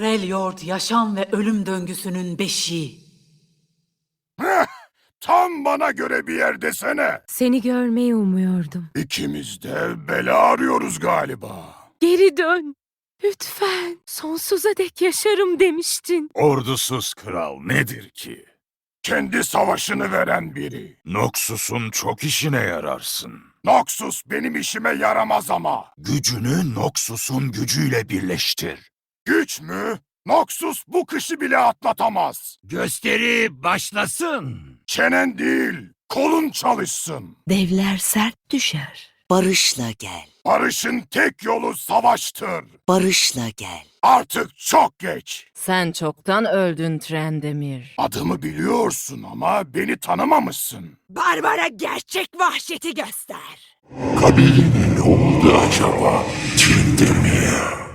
Freljord yaşam ve ölüm döngüsünün beşiği. Tam bana göre bir yer desene. Seni görmeyi umuyordum. İkimiz de bela arıyoruz galiba. Geri dön. Lütfen. Sonsuza dek yaşarım demiştin. Ordusuz kral nedir ki? Kendi savaşını veren biri. Noxus'un çok işine yararsın. Noxus benim işime yaramaz ama. Gücünü Noxus'un gücüyle birleştir. Güç mü? Noxus bu kışı bile atlatamaz. Gösteri başlasın. Çenen değil, kolun çalışsın. Devler sert düşer. Barışla gel. Barışın tek yolu savaştır. Barışla gel. Artık çok geç. Sen çoktan öldün Trendemir. Adımı biliyorsun ama beni tanımamışsın. Barbara gerçek vahşeti göster. Kabilenin ne oldu acaba? Trindemir.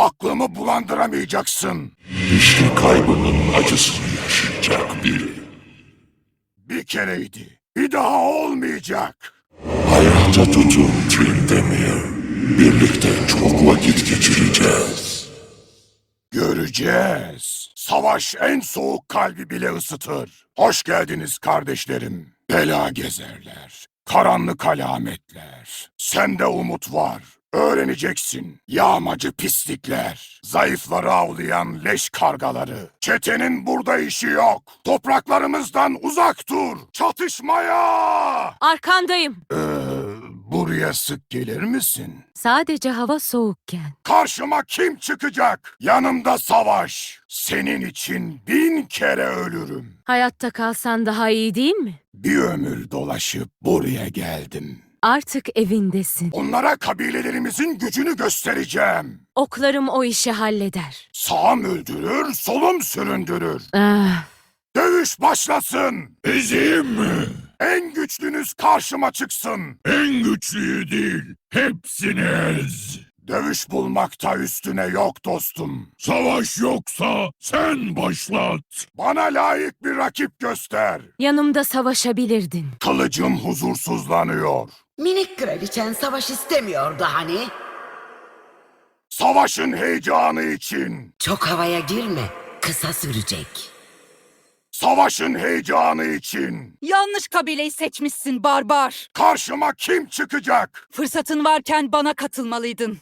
Aklımı bulandıramayacaksın. İşte kaybının acısını yaşayacak biri. Bir kereydi. Bir daha olmayacak. Hayata tutun Trindemir. Birlikte çok vakit geçireceğiz. Göreceğiz. Savaş en soğuk kalbi bile ısıtır. Hoş geldiniz kardeşlerim. Bela gezerler. Karanlık alametler. Sende umut var. Öğreneceksin. Yağmacı pislikler. Zayıfları avlayan leş kargaları. Çetenin burada işi yok. Topraklarımızdan uzak dur. Çatışmaya! Arkandayım. Ee, buraya sık gelir misin? Sadece hava soğukken. Karşıma kim çıkacak? Yanımda savaş. Senin için bin kere ölürüm. Hayatta kalsan daha iyi değil mi? Bir ömür dolaşıp buraya geldim. Artık evindesin. Onlara kabilelerimizin gücünü göstereceğim. Oklarım o işi halleder. Sağım öldürür, solum süründürür. Ah, Dövüş başlasın. Ezeyim mi? En güçlünüz karşıma çıksın. En güçlüyü değil, hepsini ez. Dövüş bulmakta üstüne yok dostum. Savaş yoksa sen başlat. Bana layık bir rakip göster. yanımda savaşabilirdin. Kılıcım huzursuzlanıyor. Minik kraliçen savaş istemiyordu hani. Savaşın heyecanı için. Çok havaya girme. Kısa sürecek. Savaşın heyecanı için. Yanlış kabileyi seçmişsin barbar. Karşıma kim çıkacak? Fırsatın varken bana katılmalıydın.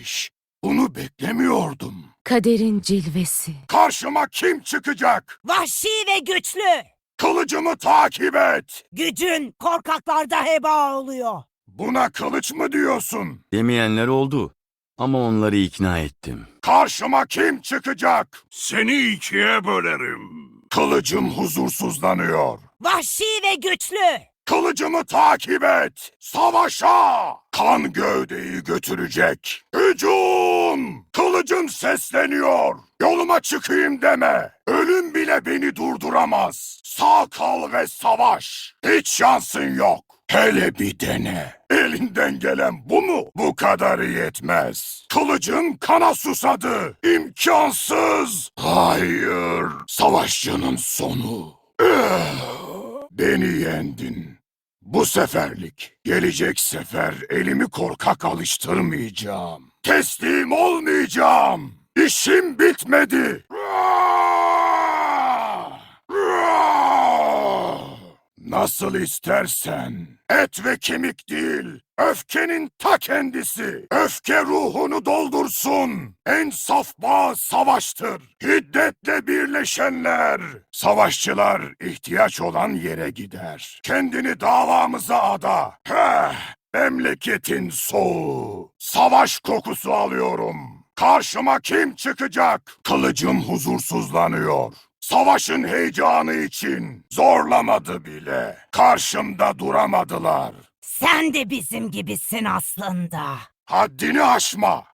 Eş, bunu beklemiyordum. Kaderin cilvesi. Karşıma kim çıkacak? Vahşi ve güçlü. Kılıcımı takip et. Gücün korkaklarda heba oluyor. Buna kılıç mı diyorsun? Demeyenler oldu. Ama onları ikna ettim. Karşıma kim çıkacak? Seni ikiye bölerim. Kılıcım huzursuzlanıyor. Vahşi ve güçlü. Kılıcımı takip et. Savaşa. Kan gövdeyi götürecek. Hücum. Kılıcım sesleniyor. Yoluma çıkayım deme. Ölüm bile beni durduramaz. Sağ kal ve savaş. Hiç şansın yok. Hele bir dene. Elinden gelen bu mu? Bu kadarı yetmez. Kılıcın kana susadı. İmkansız. Hayır. Savaşçının sonu. Beni yendin. Bu seferlik. Gelecek sefer elimi korkak alıştırmayacağım. Teslim olmayacağım. İşim bitmedi. Nasıl istersen. Et ve kemik değil. Öfkenin ta kendisi. Öfke ruhunu doldursun. En saf bağ savaştır. Hiddetle birleşenler. Savaşçılar ihtiyaç olan yere gider. Kendini davamıza ada. Heh, memleketin soğuğu. Savaş kokusu alıyorum. Karşıma kim çıkacak? Kılıcım huzursuzlanıyor. Savaşın heyecanı için zorlamadı bile. Karşımda duramadılar. Sen de bizim gibisin aslında. Haddini aşma.